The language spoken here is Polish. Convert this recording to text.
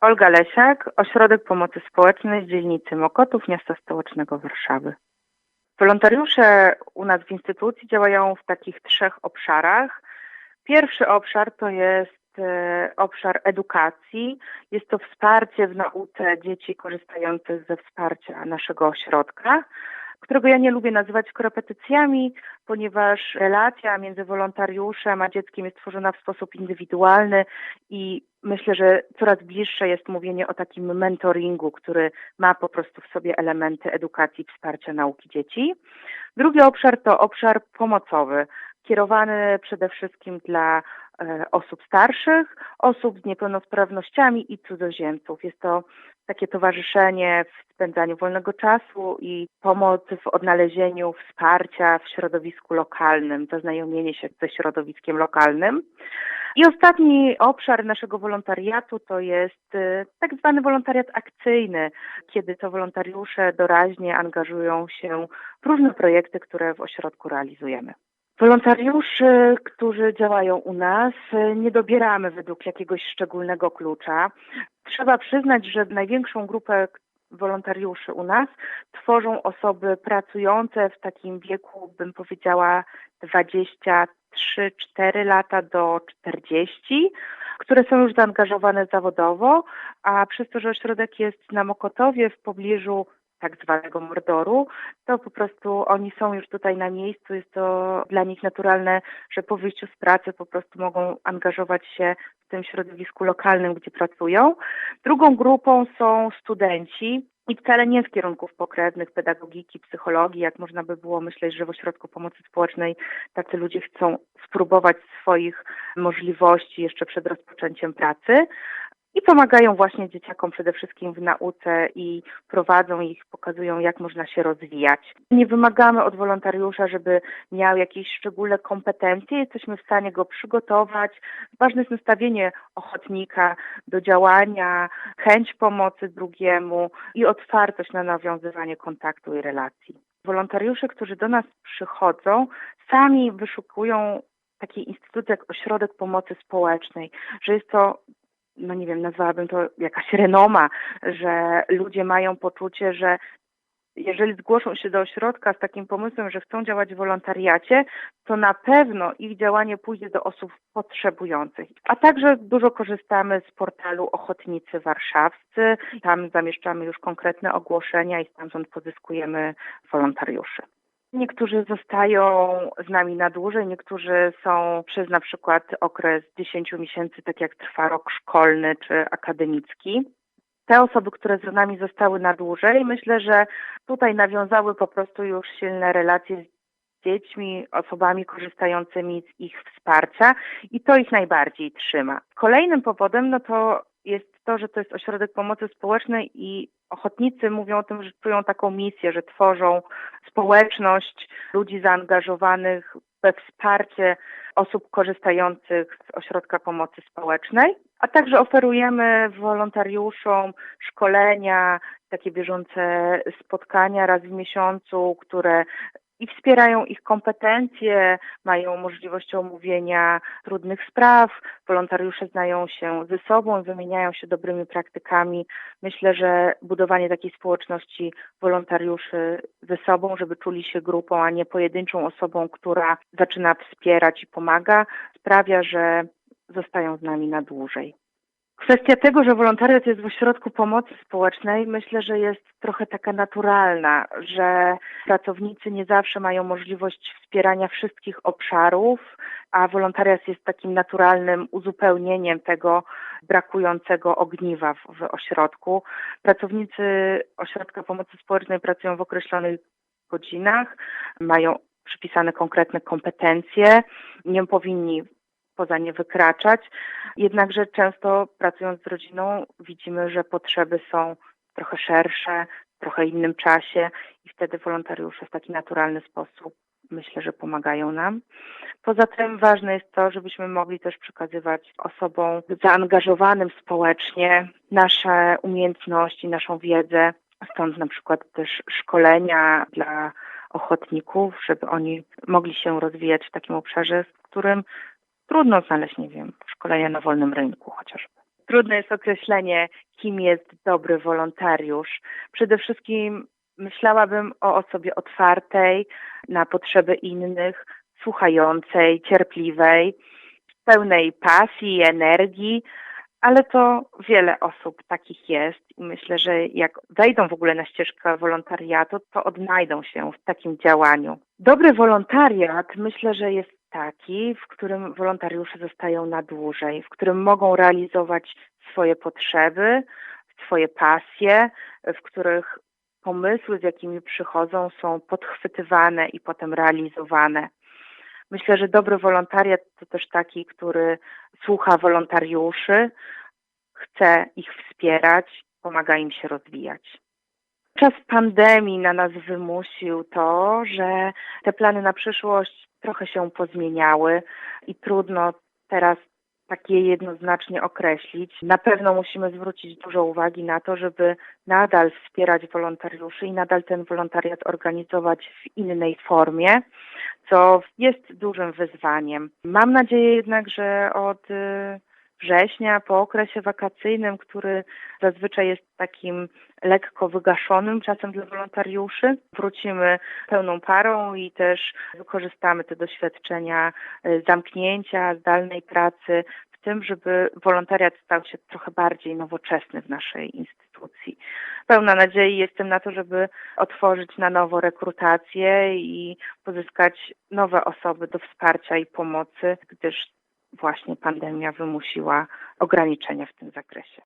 Olga Lesiak, Ośrodek Pomocy Społecznej z dzielnicy Mokotów, miasta stołecznego Warszawy. Wolontariusze u nas w instytucji działają w takich trzech obszarach. Pierwszy obszar to jest e, obszar edukacji. Jest to wsparcie w nauce dzieci korzystających ze wsparcia naszego ośrodka którego ja nie lubię nazywać korepetycjami, ponieważ relacja między wolontariuszem a dzieckiem jest tworzona w sposób indywidualny i myślę, że coraz bliższe jest mówienie o takim mentoringu, który ma po prostu w sobie elementy edukacji, wsparcia nauki dzieci. Drugi obszar to obszar pomocowy, kierowany przede wszystkim dla osób starszych, osób z niepełnosprawnościami i cudzoziemców. Jest to takie towarzyszenie w spędzaniu wolnego czasu i pomoc w odnalezieniu wsparcia w środowisku lokalnym, zaznajomienie się ze środowiskiem lokalnym. I ostatni obszar naszego wolontariatu to jest y, tak zwany wolontariat akcyjny, kiedy to wolontariusze doraźnie angażują się w różne projekty, które w ośrodku realizujemy. Wolontariuszy, którzy działają u nas, nie dobieramy według jakiegoś szczególnego klucza. Trzeba przyznać, że największą grupę wolontariuszy u nas tworzą osoby pracujące w takim wieku, bym powiedziała, 23-4 lata do 40, które są już zaangażowane zawodowo, a przez to, że ośrodek jest na Mokotowie w pobliżu tak zwanego mordoru, to po prostu oni są już tutaj na miejscu. Jest to dla nich naturalne, że po wyjściu z pracy po prostu mogą angażować się w tym środowisku lokalnym, gdzie pracują. Drugą grupą są studenci, i wcale nie z kierunków pokrewnych, pedagogiki, psychologii, jak można by było myśleć, że w ośrodku pomocy społecznej tacy ludzie chcą spróbować swoich możliwości jeszcze przed rozpoczęciem pracy, i pomagają właśnie dzieciakom przede wszystkim w nauce i prowadzą ich, pokazują, jak można się rozwijać. Nie wymagamy od wolontariusza, żeby miał jakieś szczególne kompetencje, jesteśmy w stanie go przygotować. Ważne jest nastawienie ochotnika do działania, chęć pomocy drugiemu i otwartość na nawiązywanie kontaktu i relacji. Wolontariusze, którzy do nas przychodzą, sami wyszukują takiej instytucji jak Ośrodek Pomocy Społecznej, że jest to no nie wiem, nazwałabym to jakaś renoma, że ludzie mają poczucie, że jeżeli zgłoszą się do ośrodka z takim pomysłem, że chcą działać w wolontariacie, to na pewno ich działanie pójdzie do osób potrzebujących. A także dużo korzystamy z portalu Ochotnicy Warszawscy. Tam zamieszczamy już konkretne ogłoszenia i stamtąd pozyskujemy wolontariuszy. Niektórzy zostają z nami na dłużej, niektórzy są przez na przykład okres 10 miesięcy, tak jak trwa rok szkolny czy akademicki. Te osoby, które z nami zostały na dłużej, myślę, że tutaj nawiązały po prostu już silne relacje z dziećmi, osobami korzystającymi z ich wsparcia i to ich najbardziej trzyma. Kolejnym powodem no to jest to, że to jest ośrodek pomocy społecznej i ochotnicy mówią o tym, że czują taką misję, że tworzą społeczność ludzi zaangażowanych we wsparcie osób korzystających z ośrodka pomocy społecznej, a także oferujemy wolontariuszom szkolenia, takie bieżące spotkania raz w miesiącu, które i wspierają ich kompetencje, mają możliwość omówienia trudnych spraw, wolontariusze znają się ze sobą, wymieniają się dobrymi praktykami. Myślę, że budowanie takiej społeczności wolontariuszy ze sobą, żeby czuli się grupą, a nie pojedynczą osobą, która zaczyna wspierać i pomaga, sprawia, że zostają z nami na dłużej. Kwestia tego, że wolontariat jest w ośrodku pomocy społecznej, myślę, że jest trochę taka naturalna, że pracownicy nie zawsze mają możliwość wspierania wszystkich obszarów, a wolontariat jest takim naturalnym uzupełnieniem tego brakującego ogniwa w, w ośrodku. Pracownicy ośrodka pomocy społecznej pracują w określonych godzinach, mają przypisane konkretne kompetencje, nie powinni poza nie wykraczać. Jednakże często pracując z rodziną widzimy, że potrzeby są trochę szersze, w trochę innym czasie i wtedy wolontariusze w taki naturalny sposób myślę, że pomagają nam. Poza tym ważne jest to, żebyśmy mogli też przekazywać osobom zaangażowanym społecznie nasze umiejętności, naszą wiedzę. Stąd na przykład też szkolenia dla ochotników, żeby oni mogli się rozwijać w takim obszarze, w którym trudno znaleźć, nie wiem, szkolenia na wolnym rynku chociażby. Trudne jest określenie, kim jest dobry wolontariusz. Przede wszystkim myślałabym o osobie otwartej na potrzeby innych, słuchającej, cierpliwej, pełnej pasji, energii, ale to wiele osób takich jest i myślę, że jak wejdą w ogóle na ścieżkę wolontariatu, to odnajdą się w takim działaniu. Dobry wolontariat myślę, że jest taki, w którym wolontariusze zostają na dłużej, w którym mogą realizować swoje potrzeby, swoje pasje, w których pomysły, z jakimi przychodzą, są podchwytywane i potem realizowane. Myślę, że dobry wolontariat to też taki, który słucha wolontariuszy, chce ich wspierać, pomaga im się rozwijać. Czas pandemii na nas wymusił to, że te plany na przyszłość trochę się pozmieniały i trudno teraz takie jednoznacznie określić. Na pewno musimy zwrócić dużo uwagi na to, żeby nadal wspierać wolontariuszy i nadal ten wolontariat organizować w innej formie, co jest dużym wyzwaniem. Mam nadzieję jednak, że od y, września, po okresie wakacyjnym, który zazwyczaj jest takim lekko wygaszonym czasem dla wolontariuszy. Wrócimy pełną parą i też wykorzystamy te doświadczenia y, zamknięcia, zdalnej pracy w tym, żeby wolontariat stał się trochę bardziej nowoczesny w naszej instytucji. Pełna nadziei jestem na to, żeby otworzyć na nowo rekrutację i pozyskać nowe osoby do wsparcia i pomocy, gdyż właśnie pandemia wymusiła ograniczenia w tym zakresie.